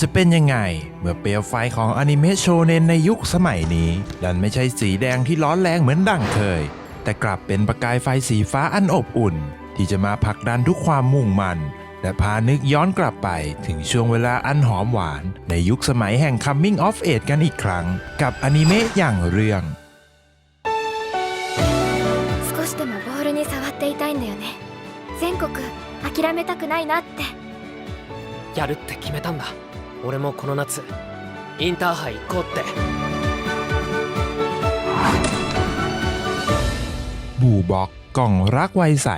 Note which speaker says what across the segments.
Speaker 1: จะเป็นยังไง เมื่อเปลวไฟของอนิเมะโชเนนในยุคสมัยนี้ ดันไม่ใช่สีแดงที่ร้อนแรงเหมือนดั่งเคย แต่กลับเป็นประกายไฟสีฟ้าอันอบอุ่น ที่จะมาผลักดันทุกความมุ่งมั่น และพานึกย้อนกลับไปถึงช่วงเวลาอันหอมหวาน ในยุคสมัยแห่ง Coming of Age กันอีกครั้ง กับอนิเมะอย่างเรื่อง
Speaker 2: 少しでもボールに触っていたいんだよね全国諦めたくないなって
Speaker 3: やるって決めたんだ 俺もこの夏インターハイ行こうって
Speaker 1: บูบ็อกกล่องรักไวยใส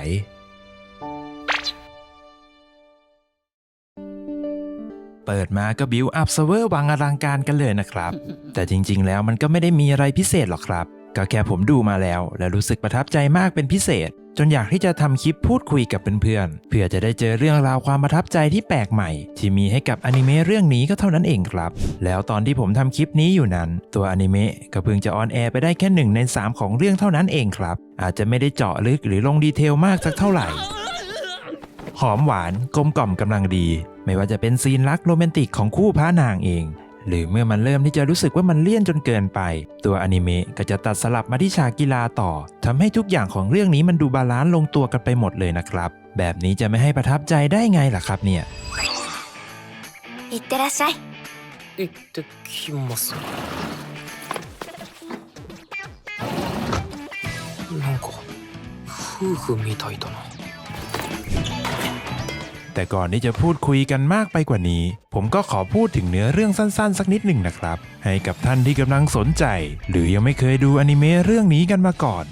Speaker 1: เปิดมาก็บิวอัพเซร์ฟเวอร์วังอลังการกันเลยนะครับ แต่จริงๆ แล้วมันก็ไม่ได้มีอะไรพิเศษหรอกครับ ก็แค่ผมดูมาแล้ว และรู้สึกประทับใจมากเป็นพิเศษ จนอยากที่จะทำคลิปพูดคุยกับเพื่อนๆเพื่อจะได้เจอเรื่องราวความประทับใจที่แปลกใหม่ ที่มีให้กับอนิเมะเรื่องนี้ก็เท่านั้นเองครับ แล้วตอนที่ผมทำคลิปนี้อยู่นั้น ตัวอนิเมะก็เพิ่งจะออนแอร์ไปได้แค่หนึ่งในสามของเรื่องเท่านั้นเองครับ อาจจะไม่ได้เจาะลึกหรือลงดีเทลมากสักเท่าไหร่ หอมหวานกลมกล่อมกำลังดี ไม่ว่าจะเป็นซีนรักโรแมนติกของคู่พระนางเอง หรือเมื่อมันเริ่มที่จะรู้สึกว่ามันเลี่ยนจนเกินไป ตัวอนิเมะก็จะตัดสลับมาที่ฉากกีฬาต่อทำให้ทุกอย่างของเรื่องนี้มันดูบาลานซ์ลงตัวกันไปหมดเลยนะครับ แบบนี้จะไม่ให้ประทับใจได้ไงล่ะครับเนี่ย
Speaker 2: いってらっしゃい
Speaker 3: 行ってきますなんか夫婦みたいだな
Speaker 1: แต่ก่อนที่จะพูดคุยกันมากไปกว่านี้ ผมก็ขอพูดถึงเนื้อเรื่องสั้นๆ สักนิดหนึ่งนะครับ ให้กับท่านที่กำลังสนใจ หรือยังไม่เคยดูอนิเมะเรื่องนี้กันมาก่อน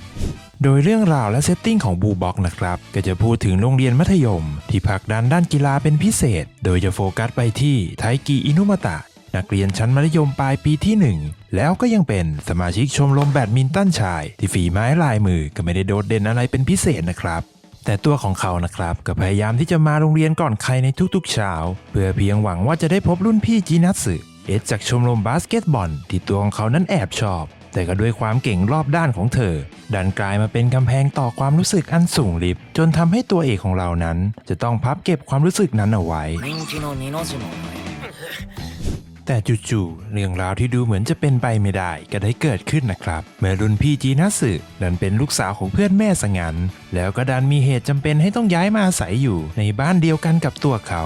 Speaker 1: โดยเรื่องราวและเซตติ้งของบูบ็อกนะครับ ก็จะพูดถึงโรงเรียนมัธยม ที่ผลักดันด้านกีฬาเป็นพิเศษ โดยจะโฟกัสไปที่ไทกิอินุมะตะ นักเรียนชั้นมัธยมปลายปีที่ 1 แล้วก็ยังเป็นสมาชิกชมรมแบดมินตันชาย ที่ฝีไม้ลายมือก็ไม่ได้โดดเด่นอะไรเป็นพิเศษนะครับ แต่ตัวของเขานะครับก็พยายามที่จะมาโรงเรียนก่อนใครในทุกๆเช้า เพื่อเพียงหวังว่าจะได้พบรุ่นพี่จีนัตสึเอ็ดจากชมรมบาสเกตบอลที่ตัวของเขานั้นแอบชอบ แต่ก็ด้วยความเก่งรอบด้านของเธอ ดันกลายมาเป็นกำแพงต่อความรู้สึกอันสูงลิบ จนทำให้ตัวเอกของเรานั้น จะต้องพับเก็บความรู้สึกนั้นเอาไว้ แต่จู่ๆเรื่องราวที่ดูเหมือนจะเป็นไปไม่ได้ก็ได้เกิดขึ้นนะครับ เมื่อรุ่นพี่จีนัสึดันเป็นลูกสาวของเพื่อนแม่สงัน แล้วก็ดันมีเหตุจำเป็นให้ต้องย้ายมาอาศัยอยู่ในบ้านเดียวกันกับตัวเขา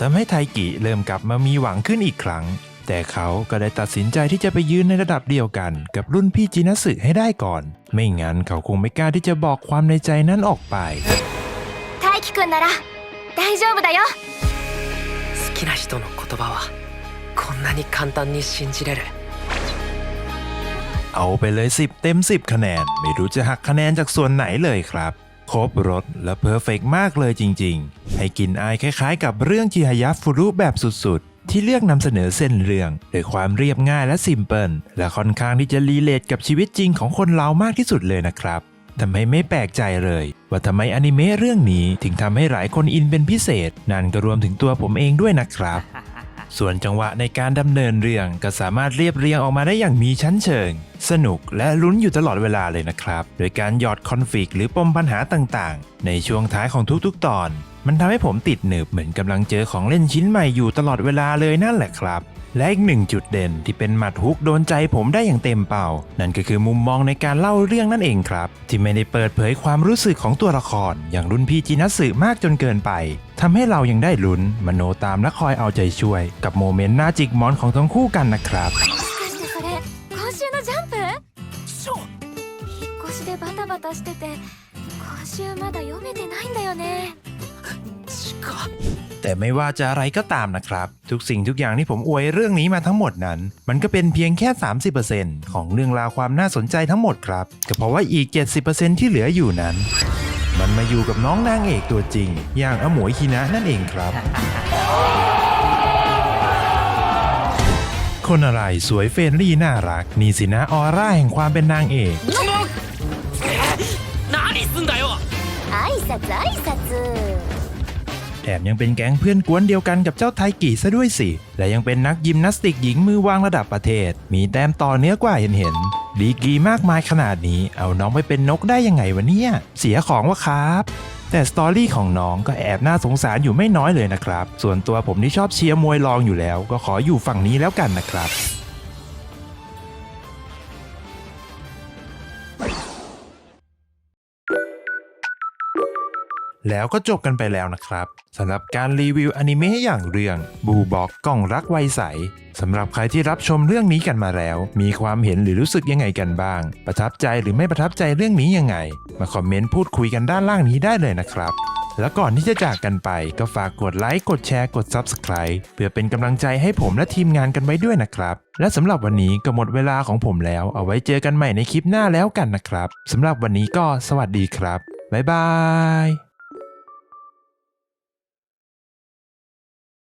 Speaker 1: ทำให้ไทกิเริ่มกลับมามีหวังขึ้นอีกครั้ง แต่เขาก็ได้ตัดสินใจที่จะไปยืนในระดับเดียวกันกับรุ่นพี่จีนัสึให้ได้ก่อน ไม่งั้นเขาคงไม่กล้าที่จะบอกความในใจนั้นออกไป
Speaker 2: 大輝くんなら大丈夫だよ
Speaker 3: 好きな人の言葉はこ んなに簡単に信じれる
Speaker 1: เอาไปเลย 10 เต็ม 10 คะแนน ไม่รู้จะหักคะแนนจากส่วนไหนเลยครับ ครบรถและเพอร์เฟกมากเลยจริงๆ ให้กินอายคล้ายๆ กับเรื่องจิฮายะฟุรุแบบสุดๆ ที่เลือกนำเสนอเส้นเรื่องด้วยความเรียบง่ายและซิมเพิลและค่อนข้างที่จะรีเลทกับชีวิตจริงของคนเรามากที่สุดเลยนะครับทำให้ไม่แปลกใจเลย ว่าทำไมอนิเมะเรื่องนี้ถึงทำให้หลายคนอินเป็นพิเศษ นั่นก็รวมถึงตัวผมเองด้วยนะครับ ส่วนจังหวะในการดำเนินเรื่องก็สามารถเรียบเรียงออกมาได้อย่างมีชั้นเชิง สนุกและลุ้นอยู่ตลอดเวลาเลยนะครับ โดยการหยอดคอนฟ lict หรือปมปัญหาต่างๆ ในช่วงท้ายของทุกๆ ตอน มันทำให้ผมติดหนึบเหมือนกำลังเจอของเล่นชิ้นใหม่อยู่ตลอดเวลาเลยนั่นแหละครับ และอีกหนึ่งจุดเด่นที่เป็นหมัดฮุกโดนใจผมได้อย่างเต็มเป่า นั่นก็คือมุมมองในการเล่าเรื่องนั่นเองครับ ที่ไม่ได้เปิดเผยความรู้สึกของตัวละคร อย่างรุ่นพี่จีนัตสึมากจนเกินไปทำให้เรายังได้ลุ้นมโนตามและคอยเอาใจช่วย กับโมเมนต์หน้าจิกหมอนของทั้งคู่กันนะครับ
Speaker 2: もしかしてそれ今週のジャンプ
Speaker 4: そう
Speaker 2: 引っ越しでバタバタしてて今週まだ読めてないんだよね
Speaker 3: 違う
Speaker 1: แต่ไม่ว่าจะอะไรก็ตามนะครับ ทุกสิ่งทุกอย่างที่ผมอวยเรื่องนี้มาทั้งหมดนั้น มันก็เป็นเพียงแค่ 30%ของเรื่องราวความน่าสนใจทั้งหมดครับก็เพราะว่าอีก 70%ที่เหลืออยู่นั้น มันมาอยู่กับน้องนางเอกตัวจริง อย่างอหมวยคินะนั่นเองครับ คนอะไรสวยเฟรนลี่น่ารัก นี่สินะออร่าแห่งความเป็นนางเอก
Speaker 3: 何すんだよ
Speaker 2: 挨拶挨拶
Speaker 1: แถมยังเป็นแก๊งเพื่อนกวนเดียวกันกับเจ้าไทกิซะด้วยสิ และยังเป็นนักยิมนาสติกหญิงมือวางระดับประเทศ มีแต้มต่อเนื้อกว่าเห็นเห็นดีกีมากมายขนาดนี้ เอาน้องไปเป็นนกได้ยังไงวะเนี่ย เสียของวะครับแต่สตอรี่ของน้องก็แอบน่าสงสารอยู่ไม่น้อยเลยนะครับ ส่วนตัวผมที่ชอบเชียร์มวยรองอยู่แล้ว ก็ขออยู่ฝั่งนี้แล้วกันนะครับ แล้วก็จบกันไปแล้วนะครับสำหรับการรีวิวอนิเมะอย่างเรื่องบูบอกกล่องรักไวใสสำหรับใครที่รับชมเรื่องนี้กันมาแล้ว มีความเห็นหรือรู้สึกยังไงกันบ้าง ประทับใจหรือไม่ประทับใจเรื่องนี้ยังไง มาคอมเมนต์พูดคุยกันด้านล่างนี้ได้เลยนะครับแล้วก่อนที่จะจากกันไปก็ฝากกดไลค์ กดแชร์ กด Subscribe เพื่อเป็นกำลังใจให้ผมและทีมงานกันไว้ด้วยนะครับ และสำหรับวันนี้ก็หมดเวลาของผมแล้ว เอาไว้เจอกันใหม่ในคลิปหน้าแล้วกันนะครับสำหรับวันนี้ก็สวัสดีครับ บ๊ายบาย